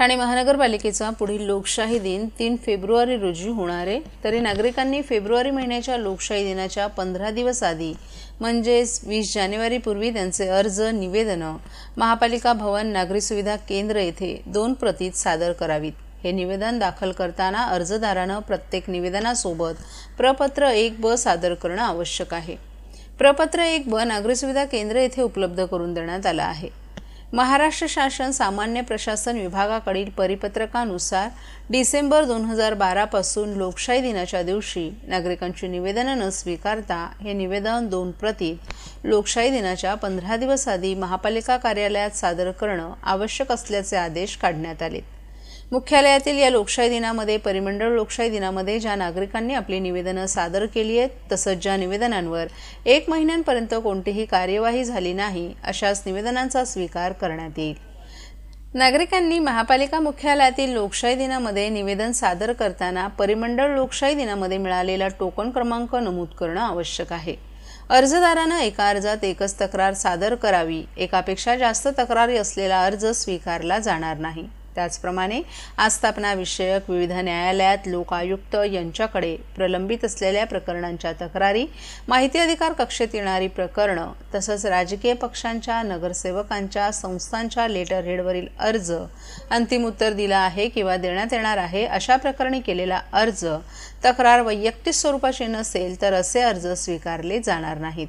ठाणे महानगरपालिकेचा पुढील लोकशाही दिन तीन फेब्रुवारी रोजी होणार आहे. तरी नागरिकांनी फेब्रुवारी महिन्याच्या लोकशाही दिनाच्या पंधरा दिवस आधी म्हणजेच वीस जानेवारीपूर्वी त्यांचे अर्ज निवेदनं महापालिका भवन नागरी सुविधा केंद्र येथे दोन प्रतीत सादर करावीत. हे निवेदन दाखल करताना अर्जदारानं प्रत्येक निवेदनासोबत प्रपत्र एक ब सादर करणं आवश्यक आहे. प्रपत्र एक ब नागरी सुविधा केंद्र येथे उपलब्ध करून देण्यात आलं आहे. महाराष्ट्र शासन सामान्य प्रशासन विभागाकडील परिपत्रकानुसार डिसेंबर दोन हजार बारापासून लोकशाही दिनाच्या दिवशी नागरिकांची निवेदनं न स्वीकारता हे निवेदन दोन प्रती लोकशाही दिनाच्या पंधरा दिवस आधी महापालिका कार्यालयात सादर करणं आवश्यक असल्याचे आदेश काढण्यात आले मुख्यालयातील या लोकशाही दिनामध्ये परिमंडळ लोकशाही दिनामध्ये ज्या नागरिकांनी आपली निवेदनं सादर केली आहेत तसंच ज्या निवेदनांवर एक महिन्यांपर्यंत कोणतीही कार्यवाही झाली नाही अशाच निवेदनांचा स्वीकार करण्यात येईल. नागरिकांनी महापालिका मुख्यालयातील लोकशाही दिनामध्ये निवेदन सादर करताना परिमंडळ लोकशाही दिनामध्ये मिळालेला टोकन क्रमांक नमूद करणं आवश्यक आहे. अर्जदारानं एका अर्जात एकच तक्रार सादर करावी एकापेक्षा जास्त तक्रारी असलेला अर्ज स्वीकारला जाणार नाही. त्याचप्रमाणे आस्थापना विषयक विविध न्यायालयात लोकायुक्त यांच्याकडे प्रलंबित असलेल्या प्रकरणांच्या तक्रारी माहिती अधिकार कक्षेत येणारी प्रकरणं तसंच राजकीय पक्षांच्या नगरसेवकांच्या संस्थांच्या लेटर हेडवरील अर्ज अंतिम उत्तर दिला आहे किंवा देण्यात येणार आहे अशा प्रकरणी केलेला अर्ज तक्रार वैयक्तिक स्वरूपाची नसेल तर असे अर्ज स्वीकारले जाणार नाहीत.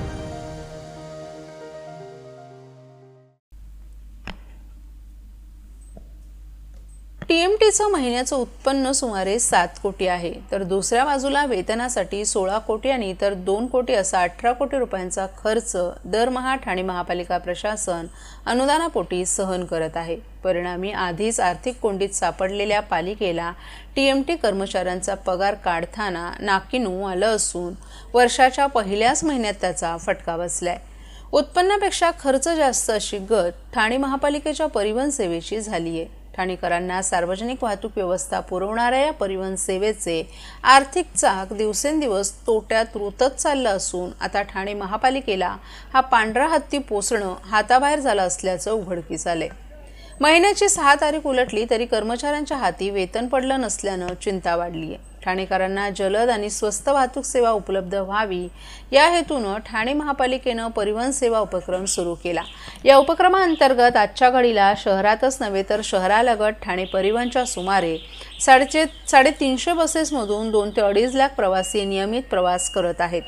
टीएमटीचं महिन्याचं उत्पन्न सुमारे सात कोटी आहे. तर दुसऱ्या बाजूला वेतनासाठी सोळा कोटी आणि इतर दोन कोटी असा अठरा कोटी रुपयांचा खर्च दरमहा ठाणे महापालिका प्रशासन अनुदानापोटी सहन करत आहे. परिणामी आधीच आर्थिक कोंडीत सापडलेल्या पालिकेला टीएमटी कर्मचाऱ्यांचा पगार काढताना नाकीनू आलं असून वर्षाच्या पहिल्याच महिन्यात त्याचा फटका बसलाय. उत्पन्नापेक्षा खर्च जास्त अशी गत ठाणे महापालिकेच्या परिवहन सेवेची झाली आहे ठाणेकरांना सार्वजनिक वाहतूक व्यवस्था पुरवणाऱ्या या परिवहन सेवेचे आर्थिक चाक दिवसेंदिवस तोट्यात रुतत चाललं असून आता ठाणे महापालिकेला हा पांढरा हत्ती पोचणं हाताबाहेर झालं असल्याचं उघडकीस आलंय. महिन्याची सहा तारीख उलटली तरी कर्मचाऱ्यांच्या हाती वेतन पडलं नसल्यानं चिंता वाढली आहे ठाणेकरांना जलद आणि स्वस्त वाहतूक सेवा उपलब्ध व्हावी. या हेतूनं ठाणे महापालिकेनं परिवहन सेवा उपक्रम सुरू केला. या उपक्रमाअंतर्गत आजच्या घडीला शहरातच नव्हे तर शहरालगत ठाणे परिवहनच्या सुमारे साडेचे साडेतीनशे बसेसमधून दोन ते अडीच लाख प्रवासी नियमित प्रवास करत आहेत.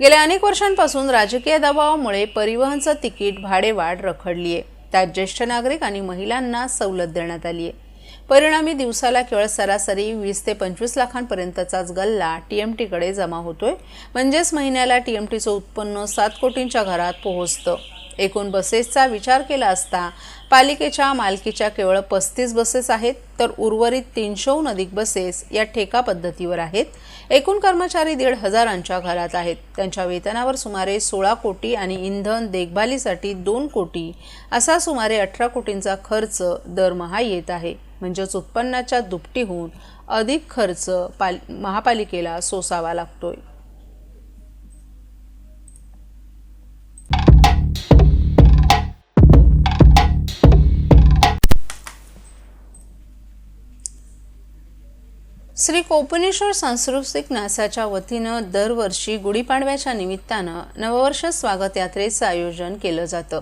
गेल्या अनेक वर्षांपासून राजकीय दबावामुळे परिवहनचं तिकीट भाडेवाढ रखडली आहे त्यात ज्येष्ठ नागरिक आणि महिलांना सवलत देण्यात आली आहे परिणामी दिवसाला केवळ सरासरी वीस ते पंचवीस लाखांपर्यंतचाच गल्ला टी एम टीकडे जमा होतोय. म्हणजेच महिन्याला टी एम टीचं उत्पन्न सात कोटींच्या घरात पोहोचतं. एकूण बसेसचा विचार केला असता पालिकेच्या मालकीच्या केवळ पस्तीस बसेस आहेत तर उर्वरित तीनशेहून अधिक बसेस या ठेका पद्धतीवर आहेत. एकूण कर्मचारी दीड हजारांच्या घरात आहेत. त्यांच्या वेतनावर सुमारे सोळा कोटी आणि इंधन देखभालीसाठी दोन कोटी असा सुमारे अठरा कोटींचा खर्च दरमहा येत आहे. म्हणजेच उत्पन्नाच्या दुपटीहून अधिक खर्च पाल महापालिकेला सोसावा लागतोय. श्री कोपनेश्वर सांस्कृतिक न्यासाच्या वतीनं दरवर्षी गुढीपाडव्याच्या निमित्तानं नववर्ष स्वागत यात्रेचं आयोजन केलं जातं.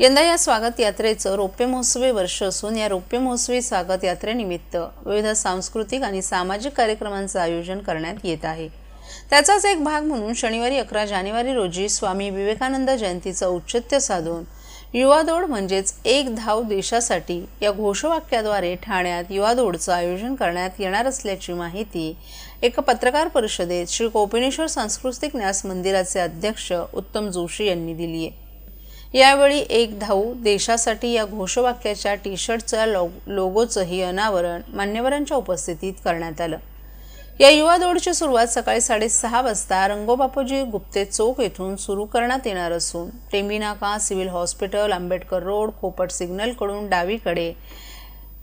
यंदा या स्वागत यात्रेचं रौप्य महोत्सवी वर्ष असून या रौप्य महोत्सवी स्वागत यात्रेनिमित्त विविध सांस्कृतिक आणि सामाजिक कार्यक्रमांचं आयोजन करण्यात येत आहे. त्याचाच एक भाग म्हणून शनिवारी अकरा जानेवारी रोजी स्वामी विवेकानंद जयंतीचं औचित्य साधून युवा दौड म्हणजेच एक धाव देशासाठी या घोषवाक्याद्वारे ठाण्यात युवा दौडचं आयोजन करण्यात येणार असल्याची माहिती एका पत्रकार परिषदेत श्री कोपिनेश्वर सांस्कृतिक न्यास मंदिराचे अध्यक्ष उत्तम जोशी यांनी दिली आहे यावेळी एक धाऊ देशासाठी या घोषवाक्याच्या टी शर्टच्या लोगोचंही अनावरण मान्यवरांच्या उपस्थितीत करण्यात आलं. या युवा दौडची सुरुवात सकाळी साडेसहा वाजता रंगोबापूजी गुप्ते चौक येथून सुरू करण्यात येणार असून Tembinaka civil hospital Ambedkar road Khopat सिग्नलकडून डावीकडे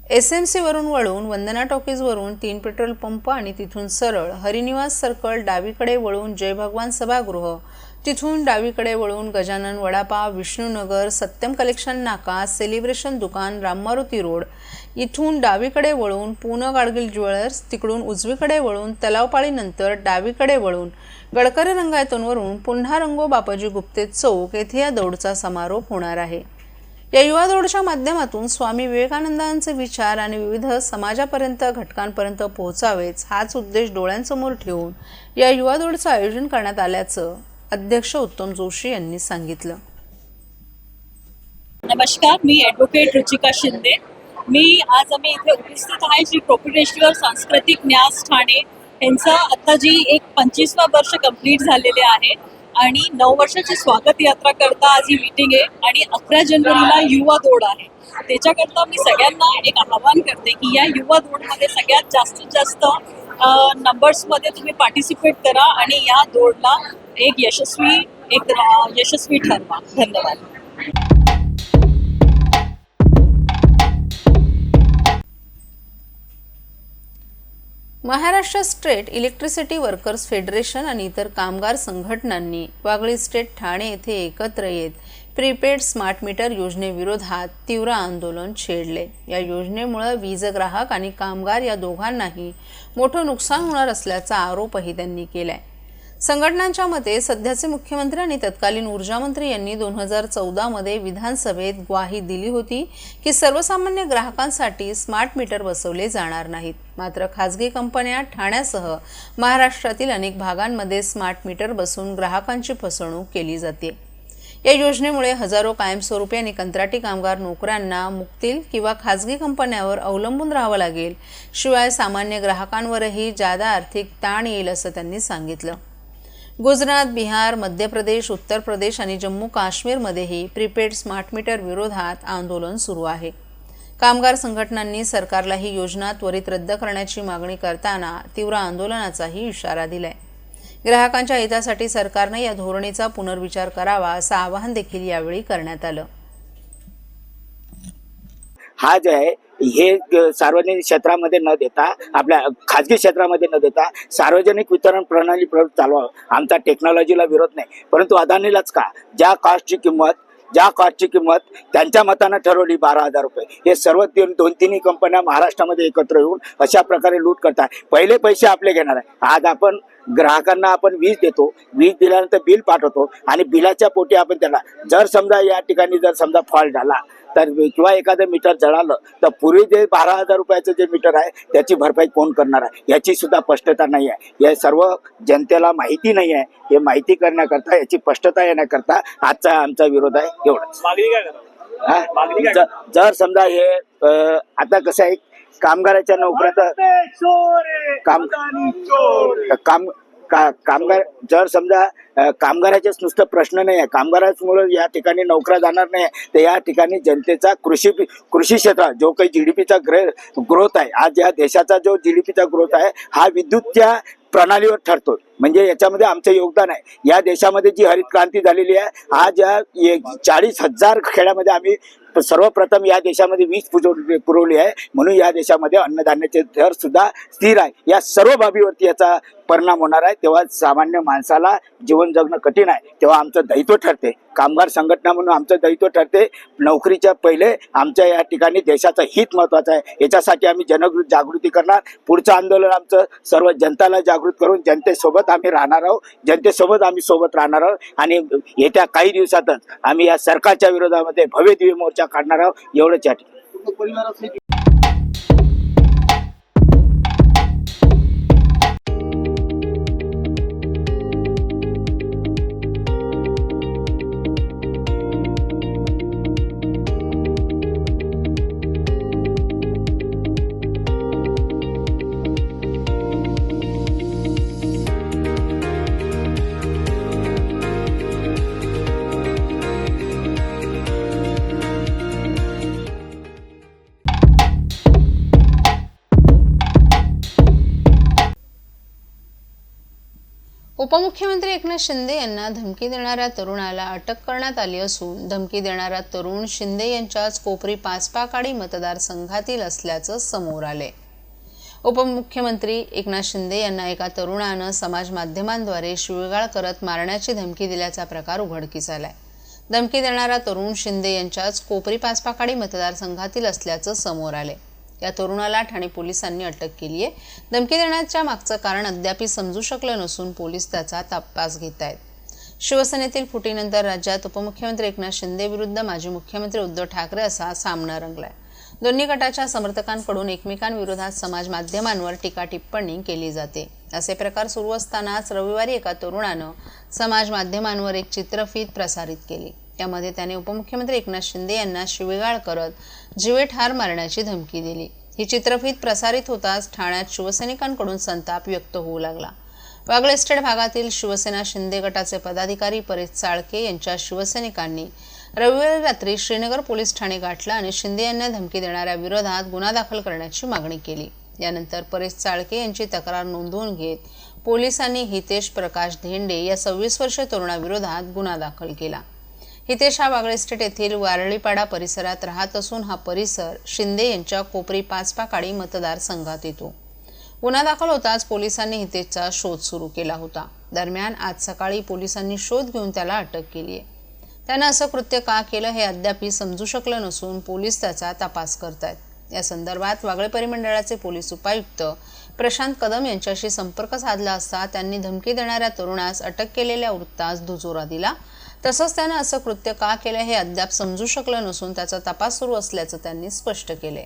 एस एम सीवरून वळून वंदना टॉकीजवरून तीन पेट्रोल पंप आणि तिथून सरळ हरिनिवास सर्कल डावीकडे वळून जय भगवान सभागृह तिथून डावीकडे वळून गजानन वडापाव विष्णुनगर सत्यम कलेक्शन नाका सेलिब्रेशन दुकान राममारुती रोड इथून डावीकडे वळून पूना गाडगिल ज्वेलर्स तिकडून उजवीकडे वळून तलावपाळीनंतर डावीकडे वळून गडकरी रंगायतूनवरून पुन्हा रंगो बापाजी गुप्ते चौक येथे या दौडचा समारोप होणार आहे. या युवा दौडच्या माध्यमातून स्वामी विवेकानंदांचे विचार आणि विविध समाजापर्यंत घटकांपर्यंत पोहोचावेच हाच उद्देश डोळ्यांसमोर ठेवून या युवा दौडचं आयोजन करण्यात आल्याचं अध्यक्ष उत्तम जोशी यांनी सांगितलं. नमस्कार मी ॲडव्होकेट रुचिका शिंदे. मी आज आम्ही इथे उपस्थित आहे श्री प्रोपिटेश्वर सांस्कृतिक न्यास ठाणे. यांचा आता जी एक पंचवीसवा वर्ष कंप्लीट झालेले आहे. आणि नऊ वर्षाची स्वागत यात्रा करता आज ही मीटिंग आहे आणि अकरा जानेवारीला युवा दौड आहे. त्याच्याकरता मी सगळ्यांना एक आवाहन करते की या युवा दौडमध्ये सगळ्यात जास्तीत जास्त नंबर्समध्ये तुम्ही पार्टिसिपेट करा आणि या दौडला एक यशस्वी एक यशस्वी ठरवा. धन्यवाद. Maharashtra state electricity workers federation आणि इतर कामगार संघटनांनी वागळी स्टेट ठाणे येथे एकत्र येत प्रीपेड स्मार्ट मीटर योजनेविरोधात तीव्र आंदोलन छेडले. या योजनेमुळे वीज ग्राहक आणि कामगार या दोघांनाही मोठं नुकसान होणार असल्याचा आरोपही त्यांनी केलाय. संघटनांच्या मते सध्याचे मुख्यमंत्री आणि तत्कालीन ऊर्जामंत्री यांनी दोन हजार चौदामध्ये विधानसभेत ग्वाही दिली होती की सर्वसामान्य ग्राहकांसाठी स्मार्ट मीटर बसवले जाणार नाहीत. मात्र खाजगी कंपन्या ठाण्यासह महाराष्ट्रातील अनेक भागांमध्ये स्मार्ट मीटर बसवून ग्राहकांची फसवणूक केली जाते. या योजनेमुळे हजारो कायमस्वरूपी आणि कंत्राटी कामगार नोकऱ्यांना मुक्तील किंवा खाजगी कंपन्यावर अवलंबून राहावं लागेल. शिवाय सामान्य ग्राहकांवरही जादा आर्थिक ताण येईल असं त्यांनी सांगितलं. गुजरात बिहार मध्य प्रदेश उत्तर प्रदेश आणि जम्मू काश्मीरमध्येही प्रीपेड स्मार्ट मीटर विरोधात आंदोलन सुरू आहे. कामगार संघटनांनी सरकारला ही योजना त्वरित रद्द करण्याची मागणी करताना तीव्र आंदोलनाचाही इशारा दिलाय. ग्राहकांच्या हितासाठी सरकारने या धोरणीचा पुनर्विचार करावा असं आवाहन देखील यावेळी करण्यात आलं. हा जो आहे हे सार्वजनिक क्षेत्रामध्ये न देता आपल्या खाजगी क्षेत्रामध्ये न देता सार्वजनिक वितरण प्रणाली प्र- चालवा. आमचा टेक्नॉलॉजीला विरोध नाही. परंतु अदानीलाच का? ज्या कॉस्टची किंमत ज्या कॉस्टची किंमत त्यांच्या मतानं ठरवली बारा हजार रुपये. हे सर्व तीन दोन तिन्ही कंपन्या महाराष्ट्रामध्ये एकत्र येऊन अशा प्रकारे लूट करतात. पहिले पैसे आपले घेणार आहे. आज आपण ग्राहकांना आपण वीज देतो वीज दिल्यानंतर बिल पाठवतो आणि बिलाच्या पोटी आपण त्याला जर समजा या ठिकाणी जर समजा फॉल्ट झाला तर किंवा एखादं मीटर जळालं तर पूर्वी जे बारा हजार रुपयाचं जे मीटर आहे त्याची भरपाई कोण करणार आहे? याची सुद्धा स्पष्टता नाही आहे. या सर्व जनतेला माहिती नाही आहे. हे माहिती करण्याकरता याची स्पष्टता येण्याकरता आजचा आमचा विरोध आहे. एवढंच. मागणी काय जर समजा हे आता कसं आहे कामगाराच्या नोकऱ्या तर काम काम का कामगार जर समजा कामगाराचेच नुसतं प्रश्न नाही आहे कामगारांमुळे या ठिकाणी नोकऱ्या जाणार नाही तर या ठिकाणी जनतेचा कृषी कृषी क्षेत्रात जो काही जी डी पीचा ग्रोथ आहे आज या देशाचा जो जी डी पीचा ग्रोथ आहे हा विद्युतच्या प्रणालीवर ठरतो म्हणजे याच्यामध्ये आमचं योगदान आहे. या देशामध्ये जी हरित क्रांती झालेली आहे आज या चाळीस हजार खेड्यामध्ये आम्ही सर्वप्रथम या देशामध्ये वीज पुरवली पुरवली आहे. म्हणून या देशामध्ये अन्नधान्याचे दर सुद्धा स्थिर आहे. या सर्व बाबीवरती याचा परिणाम होणार आहे तेव्हा सामान्य माणसाला जीवन जगणं कठीण आहे. तेव्हा आमचं दायित्व ठरते. कामगार संघटना म्हणून आमचं दायित्व ठरते. नोकरीच्या पहिले आमच्या या ठिकाणी देशाचं हित महत्वाचं आहे. याच्यासाठी आम्ही जनगृत जागृती करणार. पुढचं आंदोलन आमचं सर्व जनताला जागृत करून जनतेसोबत आम्ही राहणार आहोत. जनतेसोबत आम्ही सोबत राहणार आहोत. आणि येत्या काही दिवसातच आम्ही या सरकारच्या विरोधामध्ये भव्य दिव्य मोर्चा काढणार आहोत. एवढंच या ठिकाणी. उपमुख्यमंत्री एकनाथ शिंदे यांना धमकी देणाऱ्या तरुणाला अटक करण्यात आली असून धमकी देणारा तरुण शिंदे यांच्याच कोपरी पाचपाकाडी मतदारसंघातील असल्याचं समोर आले उपमुख्यमंत्री एकनाथ शिंदे यांना एका तरुणानं समाज माध्यमांद्वारे शिवगाळ करत मारण्याची धमकी दिल्याचा प्रकार उघडकीस आलाय. धमकी देणारा तरुण शिंदे यांच्याच कोपरी पाचपाकाडी मतदारसंघातील असल्याचं समोर आले या तरुणाला ठाणे पोलिसांनी अटक केली आहे. धमकी देण्याच्या मागचं कारण अद्यापही समजू शकलं नसून पोलीस त्याचा तपास घेत आहेत शिवसेनेतील फुटीनंतर राज्यात उपमुख्यमंत्री एकनाथ शिंदे विरुद्ध माजी मुख्यमंत्री उद्धव ठाकरे असा सामना रंगलाय. दोन्ही गटाच्या समर्थकांकडून एकमेकांविरोधात समाज माध्यमांवर टीका टिप्पणी केली जाते. असे प्रकार सुरू असतानाच रविवारी एका तरुणानं समाज माध्यमांवर एक चित्रफीत प्रसारित केली. त्यामध्ये त्याने उपमुख्यमंत्री एकनाथ शिंदे यांना शिवीगाळ करत जीवे ठार मारण्याची धमकी दिली. ही चित्रफीत प्रसारित होताच ठाण्यात शिवसैनिकांकडून संताप व्यक्त होऊ लागला. वागळ इस्टेट भागातील शिवसेना शिंदे गटाचे पदाधिकारी परेश चाळके यांच्या शिवसैनिकांनी रविवारी रात्री श्रीनगर पोलीस ठाणे गाठला आणि शिंदे यांना धमकी देणाऱ्या विरोधात गुन्हा दाखल करण्याची मागणी केली. यानंतर परेश चाळके यांची तक्रार नोंदवून घेत पोलिसांनी हितेश प्रकाश धेंडे या सव्वीस वर्षीय तरुणाविरोधात गुन्हा दाखल केला. हितेश हा वागळे स्टेट येथील वारळीपाडा परिसरात राहत असून हा परिसर शिंदे यांच्या कोपरी पाचपाकाडी मतदारसंघात येतो. गुन्हा दाखल होताच पोलिसांनी हितेशचा शोध सुरू केला होता. दरम्यान आज सकाळी पोलिसांनी शोध घेऊन त्याला अटक केली आहे. त्यानं असं कृत्य का केलं हे अद्याप समजू शकलं नसून पोलीस त्याचा तपास करतायत. या संदर्भात वागळे परिमंडळाचे पोलीस उपायुक्त प्रशांत कदम यांच्याशी संपर्क साधला असता त्यांनी धमकी देणाऱ्या तरुणास अटक केलेल्या वृत्तास दुजोरा दिला. तसंच त्यानं असं कृत्य का केलं हे अद्याप समजू शकलं नसून त्याचा तपास सुरू असल्याचं त्यांनी स्पष्ट केलंय.